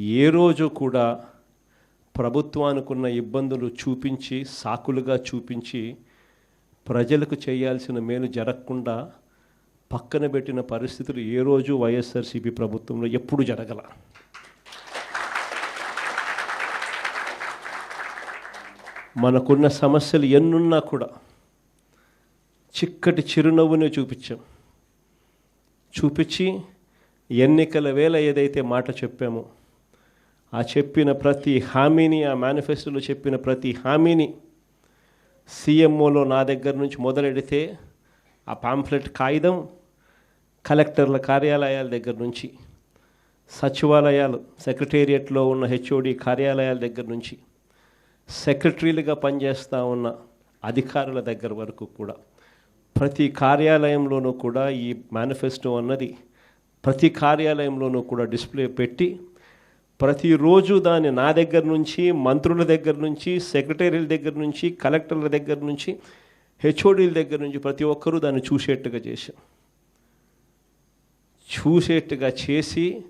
ఏ రోజు కూడా ప్రభుత్వానికున్న ఇబ్బందులు చూపించి సాకులుగా చూపించి ప్రజలకు చేయాల్సిన మేలు జరగకుండా పక్కన పెట్టిన పరిస్థితులు ఏ రోజు వైఎస్ఆర్సీపీ ప్రభుత్వంలో ఎప్పుడు జరగల. మనకున్న సమస్యలు ఎన్నున్నా కూడా చిక్కటి చిరునవ్వునే చూపించాం. చూపించి ఎన్నికల వేళ ఏదైతే మాట చెప్పామో ఆ చెప్పిన ప్రతి హామీని ఆ మేనిఫెస్టోలో చెప్పిన ప్రతి హామీని సీఎంఓలో నా దగ్గర నుంచి మొదలెడితే ఆ పాంఫ్లెట్ కాగితం కలెక్టర్ల కార్యాలయాల దగ్గర నుంచి సచివాలయాలు సెక్రటేరియట్లో ఉన్న హెచ్ఓడి కార్యాలయాల దగ్గర నుంచి సెక్రటరీలుగా పనిచేస్తూ ఉన్న అధికారుల దగ్గర వరకు కూడా ప్రతి కార్యాలయంలోనూ కూడా ఈ మేనిఫెస్టో అన్నది ప్రతి కార్యాలయంలోనూ కూడా డిస్ప్లే పెట్టి ప్రతిరోజు దాన్ని నా దగ్గర నుంచి మంత్రుల దగ్గర నుంచి సెక్రటరీల దగ్గర నుంచి కలెక్టర్ల దగ్గర నుంచి హెచ్ఓడీల దగ్గర నుంచి ప్రతి ఒక్కరూ దాన్ని చూసేట్టుగా చేశాం. చూసేట్టుగా చేసి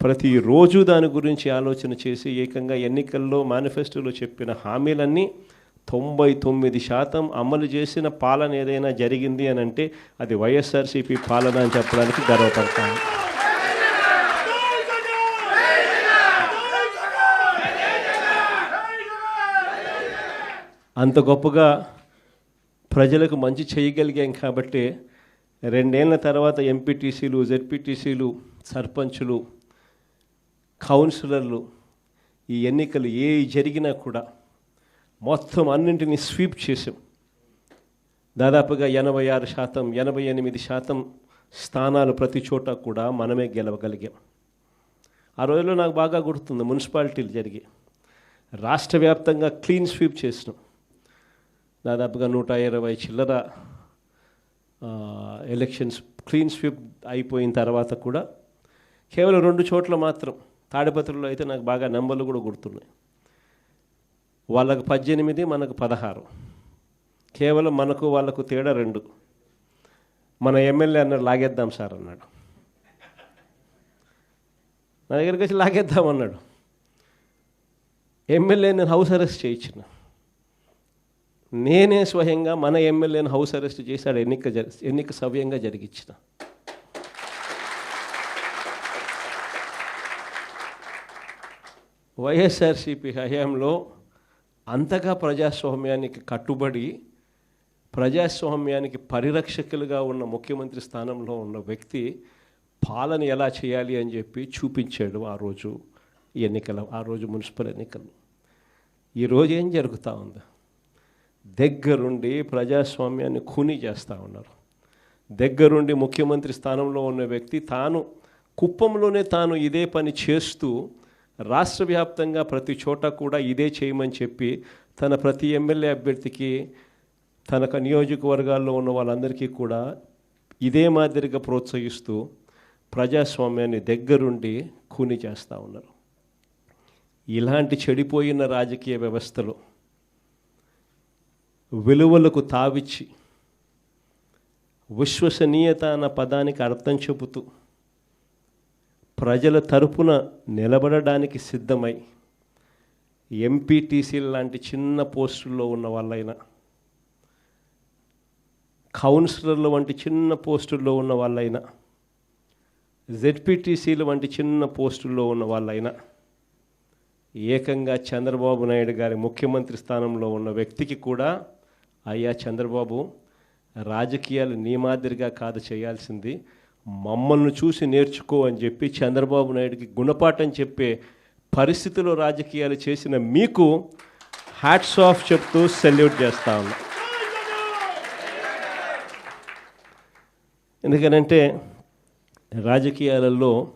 ప్రతిరోజు దాని గురించి ఆలోచన చేసి ఏకంగా ఎన్నికల్లో మేనిఫెస్టోలో చెప్పిన హామీలన్నీ తొంభై తొమ్మిది శాతం అమలు చేసిన పాలన ఏదైనా జరిగింది అని అంటే అది వైఎస్ఆర్సీపీ పాలన అని చెప్పడానికి గర్వపడతాను. అంత గొప్పగా ప్రజలకు మంచి చేయగలిగాం కాబట్టి రెండేళ్ళ తర్వాత ఎంపీటీసీలు జెడ్పీటీసీలు సర్పంచులు కౌన్సిలర్లు ఈ ఎన్నికలు ఏ జరిగినా కూడా మొత్తం అన్నింటినీ స్వీప్ చేసాం దాదాపుగా ఎనభై ఆరు శాతం ఎనభై ఎనిమిది శాతం స్థానాలు ప్రతి చోట కూడా మనమే గెలవగలిగాం. ఆ రోజుల్లో నాకు బాగా గుర్తుంది మున్సిపాలిటీలు జరిగి రాష్ట్ర వ్యాప్తంగా క్లీన్ స్వీప్ చేసినాం. దాదాపుగా నూట ఇరవై చిల్లర ఎలక్షన్స్ క్లీన్ స్వీప్ అయిపోయిన తర్వాత కూడా కేవలం రెండు చోట్ల మాత్రం తాడిపత్రుల్లో అయితే నాకు బాగా నెంబర్లు కూడా గుర్తున్నాయి. వాళ్ళకు పద్దెనిమిది మనకు పదహారు. కేవలం మనకు వాళ్ళకు తేడా రెండు. మన ఎమ్మెల్యే అన్నాడు లాగేద్దాం సార్ అన్నాడు. నా దగ్గరికి వచ్చి లాగేద్దాం అన్నాడు. ఎమ్మెల్యే నేను హౌస్ అరెస్ట్ చేయించిన. నేనే స్వయంగా మన ఎమ్మెల్యేను హౌస్ అరెస్ట్ చేశాడు ఎన్నిక జరి ఎన్నిక సవ్యంగా జరిగించిన. వైఎస్ఆర్సీపీ హయాంలో అంతగా ప్రజాస్వామ్యానికి కట్టుబడి ప్రజాస్వామ్యానికి పరిరక్షకులుగా ఉన్న ముఖ్యమంత్రి స్థానంలో ఉన్న వ్యక్తి పాలన ఎలా చేయాలి అని చెప్పి చూపించాడు ఆ రోజు ఎన్నికల ఆ రోజు మున్సిపల్ ఎన్నికలు. ఈరోజు ఏం జరుగుతూ ఉంది? దగ్గరుండి ప్రజాస్వామ్యాన్ని ఖూనీ చేస్తూ ఉన్నారు. దగ్గరుండి ముఖ్యమంత్రి స్థానంలో ఉన్న వ్యక్తి తాను కుప్పంలోనే తాను ఇదే పని చేస్తూ రాష్ట్ర వ్యాప్తంగా ప్రతి చోట కూడా ఇదే చేయమని చెప్పి తన ప్రతి ఎమ్మెల్యే అభ్యర్థికి తన నియోజకవర్గాల్లో ఉన్న వాళ్ళందరికీ కూడా ఇదే మాదిరిగా ప్రోత్సహిస్తూ ప్రజాస్వామ్యాన్ని దగ్గరుండి ఖూనీ చేస్తూ ఉన్నారు. ఇలాంటి చెడిపోయిన రాజకీయ వ్యవస్థలో విలువలకు తావిచ్చి విశ్వసనీయత అన్న పదానికి అర్థం చెబుతూ ప్రజల తరపున నిలబడడానికి సిద్ధమై ఎంపీటీసీ లాంటి చిన్న పోస్టుల్లో ఉన్న వాళ్ళైనా కౌన్సిలర్లు వంటి చిన్న పోస్టుల్లో ఉన్న వాళ్ళైనా జెడ్పీటీసీల వంటి చిన్న పోస్టుల్లో ఉన్న వాళ్ళైనా ఏకంగా చంద్రబాబు నాయుడు గారి ముఖ్యమంత్రి స్థానంలో ఉన్న వ్యక్తికి కూడా అయ్యా చంద్రబాబు రాజకీయాలు నీ మాదిరిగా కాదు చేయాల్సింది. మమ్మల్ని చూసి నేర్చుకో అని చెప్పి చంద్రబాబు నాయుడికి గుణపాఠం చెప్పే పరిస్థితిలో రాజకీయాలు చేసిన మీకు హ్యాట్స్ ఆఫ్ చెప్తూ సెల్యూట్ చేస్తా ఉన్నా. ఎందుకనంటే రాజకీయాలలో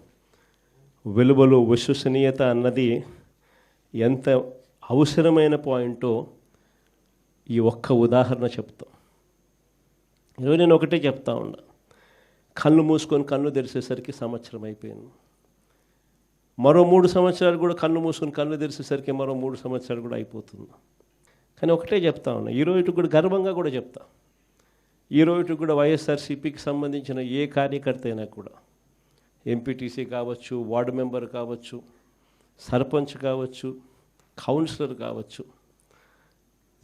వెలువలు విశ్వసనీయత అన్నది ఎంత అవసరమైన పాయింటో ఈ ఒక్క ఉదాహరణ చెప్తాం. ఈరోజు నేను ఒకటే చెప్తా ఉన్నా. కళ్ళు మూసుకొని కళ్ళు తెరిచేసరికి సంవత్సరం అయిపోయింది. మరో మూడు సంవత్సరాలు కూడా కళ్ళు మూసుకొని కళ్ళు తెరిచేసరికి మరో మూడు సంవత్సరాలు కూడా అయిపోతుంది. కానీ ఒకటే చెప్తా ఉన్నా. ఈ కూడా గర్వంగా కూడా చెప్తా. ఈ కూడా వైఎస్ఆర్సీపీకి సంబంధించిన ఏ కార్యకర్త అయినా కూడా ఎంపీటీసీ కావచ్చు వార్డు మెంబర్ కావచ్చు సర్పంచ్ కావచ్చు కౌన్సిలర్ కావచ్చు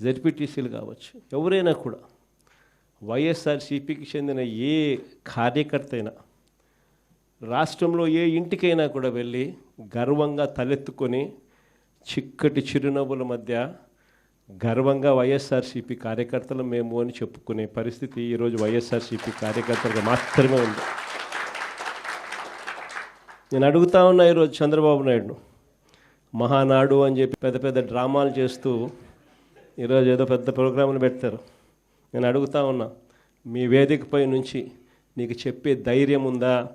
జడ్పీటీసీలు కావచ్చు. ఎవరైనా కూడా వైఎస్ఆర్సీపీకి చెందిన ఏ కార్యకర్త అయినా రాష్ట్రంలో ఏ ఇంటికైనా కూడా వెళ్ళి గర్వంగా తలెత్తుకొని చిక్కటి చిరునవ్వుల మధ్య గర్వంగా వైఎస్ఆర్సీపీ కార్యకర్తలు మేము అని చెప్పుకునే పరిస్థితి ఈరోజు వైఎస్ఆర్సీపీ కార్యకర్తలకు మాత్రమే ఉంది. నేను అడుగుతా ఉన్నా ఈరోజు చంద్రబాబు నాయుడు మహానాడు అని చెప్పి పెద్ద పెద్ద డ్రామాలు చేస్తూ ఈరోజు ఏదో పెద్ద ప్రోగ్రాములు పెడతారు. నేను అడుగుతా ఉన్నా మీ వేదికపై నుంచి నీకు చెప్పే ధైర్యం ఉందా?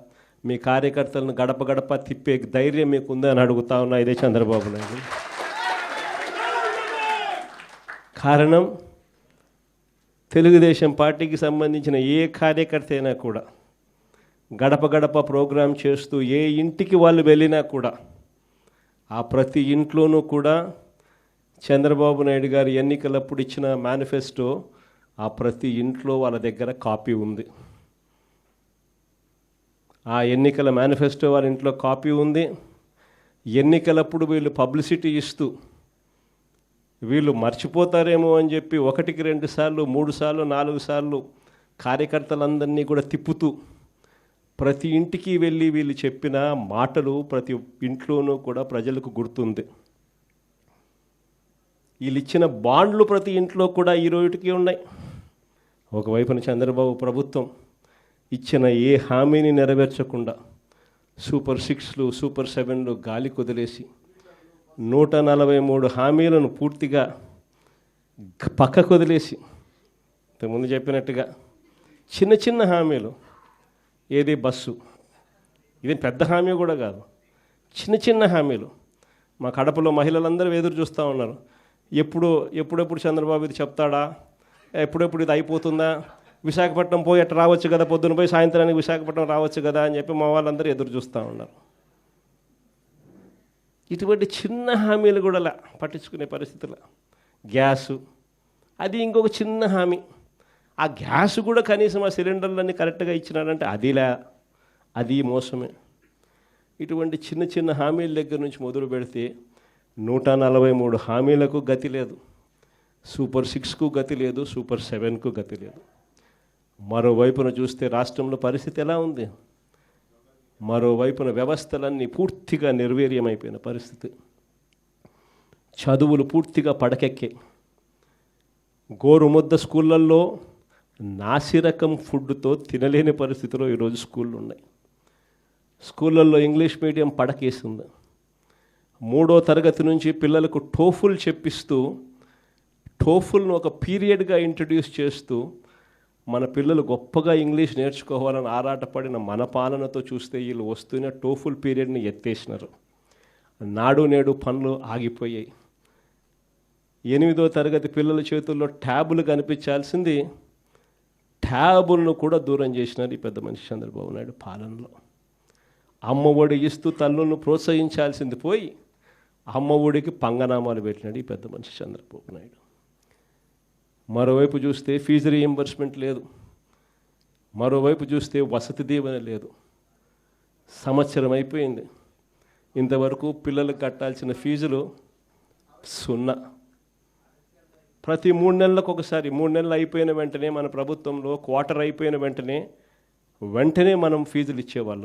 మీ కార్యకర్తలను గడప గడప తిప్పే ధైర్యం మీకు ఉందా అని అడుగుతా ఉన్నా ఇదే చంద్రబాబు నాయుడు. కారణం తెలుగుదేశం పార్టీకి సంబంధించిన ఏ కార్యకర్త అయినా కూడా గడప గడప ప్రోగ్రాం చేస్తూ ఏ ఇంటికి వాళ్ళు వెళ్ళినా కూడా ఆ ప్రతి ఇంట్లోనూ కూడా చంద్రబాబు నాయుడు గారు ఎన్నికలప్పుడు ఇచ్చిన మేనిఫెస్టో ఆ ప్రతి ఇంట్లో వాళ్ళ దగ్గర కాపీ ఉంది. ఆ ఎన్నికల మేనిఫెస్టో వాళ్ళ ఇంట్లో కాపీ ఉంది. ఎన్నికలప్పుడు వీళ్ళు పబ్లిసిటీ ఇస్తూ వీళ్ళు మర్చిపోతారేమో అని చెప్పి ఒకటికి రెండు సార్లు మూడు సార్లు నాలుగు సార్లు కార్యకర్తలందరినీ కూడా తిప్పుతూ ప్రతి ఇంటికి వెళ్ళి వీళ్ళు చెప్పిన మాటలు ప్రతి ఇంట్లోనూ కూడా ప్రజలకు గుర్తుంది. వీళ్ళు ఇచ్చిన బాండ్లు ప్రతి ఇంట్లో కూడా ఈ రోజుకి ఉన్నాయి. ఒకవైపున చంద్రబాబు ప్రభుత్వం ఇచ్చిన ఏ హామీని నెరవేర్చకుండా సూపర్ సిక్స్లు సూపర్ సెవెన్లు గాలి కుదిలేసి నూట నలభై మూడు హామీలను పూర్తిగా పక్క పక్కకు వదిలేసి ఇంతకుముందు చెప్పినట్టుగా చిన్న చిన్న హామీలు ఏది బస్సు ఇది పెద్ద హామీ కూడా కాదు చిన్న చిన్న హామీలు మా కడపలో మహిళలందరూ ఎదురు చూస్తూ ఉన్నారు. ఎప్పుడు ఎప్పుడెప్పుడు చంద్రబాబు ఇది చెప్తాడా? ఎప్పుడెప్పుడు ఇది అయిపోతుందా? విశాఖపట్నం పోయి అట్లా రావచ్చు కదా పొద్దున పోయి సాయంత్రానికి విశాఖపట్నం రావచ్చు కదా అని చెప్పి మా వాళ్ళందరూ ఎదురు చూస్తూ ఉన్నారు. ఇటువంటి చిన్న హామీలు కూడా పట్టించుకునే పరిస్థితులు. గ్యాసు. అది ఇంకొక చిన్న హామీ. ఆ గ్యాస్ కూడా కనీసం ఆ సిలిండర్లన్నీ కరెక్ట్గా ఇచ్చినాడంటే అదిలా అది మోసమే. ఇటువంటి చిన్న చిన్న హామీల దగ్గర నుంచి మొదలు పెడితే నూట నలభై మూడు హామీలకు గతి లేదు. సూపర్ సిక్స్కు గతి లేదు సూపర్ సెవెన్కు గతి లేదు. మరోవైపున చూస్తే రాష్ట్రంలో పరిస్థితి ఎలా ఉంది? మరోవైపున వ్యవస్థలన్నీ పూర్తిగా నిర్వీర్యమైపోయిన పరిస్థితి. చదువులు పూర్తిగా పడకెక్కే. గోరుముద్ద స్కూళ్ళల్లో నాసిరకం ఫుడ్తో తినలేని పరిస్థితిలో ఈరోజు స్కూళ్ళు ఉన్నాయి స్కూళ్ళల్లో ఇంగ్లీష్ మీడియం పడకేసింది. మూడో తరగతి నుంచి పిల్లలకు టోఫుల్ చెప్పిస్తూ టోఫుల్ను ఒక పీరియడ్గా ఇంట్రడ్యూస్ చేస్తూ మన పిల్లలు గొప్పగా ఇంగ్లీష్ నేర్చుకోవాలని ఆరాటపడిన మన పాలనతో చూస్తే వీళ్ళు వస్తూనే టోఫుల్ పీరియడ్ని ఎత్తేసినారు. నాడు నేడు పనులు ఆగిపోయాయి. ఎనిమిదో తరగతి పిల్లల చేతుల్లో ట్యాబులు కనిపించాల్సింది ట్యాబులను కూడా దూరం చేసినారు ఈ పెద్ద మనిషి చంద్రబాబు నాయుడు పాలనలో. అమ్మ ఒడి ఇస్తూ తల్లులను ప్రోత్సహించాల్సింది పోయి అమ్మ ఒడికి పంగనామాలు పెట్టినాడు ఈ పెద్ద మనిషి చంద్రబాబు నాయుడు. మరోవైపు చూస్తే ఫీజు రీఎంబర్స్మెంట్ లేదు. మరోవైపు చూస్తే వసతి దీవెన లేదు. సంవత్సరం అయిపోయింది. ఇంతవరకు పిల్లలకు కట్టాల్సిన ఫీజులు సున్నా. ప్రతి మూడు నెలలకు ఒకసారి మూడు నెలలు అయిపోయిన వెంటనే మన ప్రభుత్వంలో క్వార్టర్ అయిపోయిన వెంటనే వెంటనే మనం ఫీజులు ఇచ్చేవాళ్ళం.